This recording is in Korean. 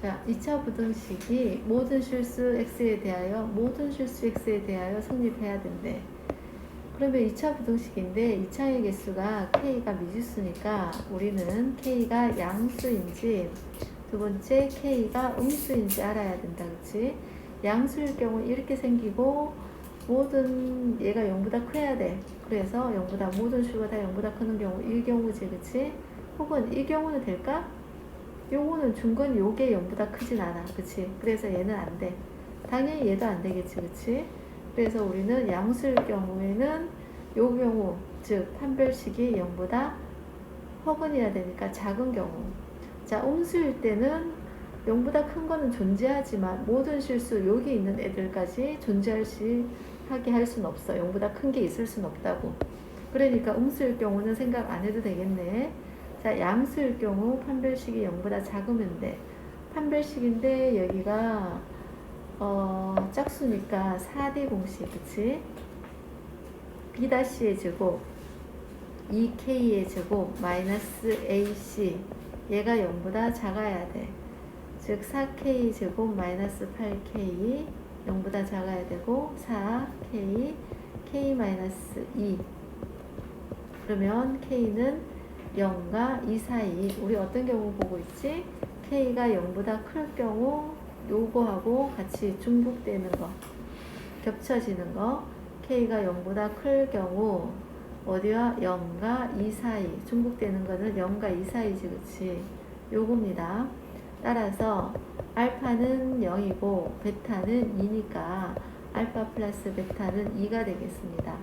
자, 2차 부등식이 모든 실수 x에 대하여 모든 실수 x에 대하여 성립해야 된대. 그러면 2차 부등식인데 2차의 개수가 k가 미지수니까 우리는 k가 양수인지 두 번째 k가 음수인지 알아야 된다. 그치? 양수일 경우 이렇게 생기고 모든 얘가 0보다 커야 돼. 그래서 0보다 모든 수가 다 0보다 크는 경우 이 경우지. 그치? 혹은 이 경우는 될까? 요거는 중건 요게 0보다 크진 않아. 그치? 그래서 얘는 안 돼. 당연히 얘도 안 되겠지. 그치? 그래서 우리는 양수일 경우에는 요 경우, 즉, 판별식이 0보다 허근이어야 되니까 작은 경우. 자, 음수일 때는 0보다 큰 거는 존재하지만 모든 실수 여기 있는 애들까지 존재할 시 하게 할 수는 없어. 0보다 큰 게 있을 수는 없다고. 그러니까 음수일 경우는 생각 안 해도 되겠네. 자, 양수일 경우 판별식이 0보다 작으면 돼. 판별식인데 여기가 어, 짝수니까 4D 공식, 그치? B-의 제곱, 2K의 제곱, 마이너스 AC. 얘가 0보다 작아야 돼. 즉, 4K 제곱 마이너스 8K. 0보다 작아야 되고, 4K, K 마이너스 2. 그러면 K는 0과 2 사이. 우리 어떤 경우 보고 있지? K가 0보다 클 경우, 요거하고 같이 중복되는 거. 겹쳐지는 거. K가 0보다 클 경우, 어디와 0과 2 사이. 중복되는 거는 0과 2 사이지, 그치? 요겁니다. 따라서, 알파는 0이고, 베타는 2니까, 알파 플러스 베타는 2가 되겠습니다.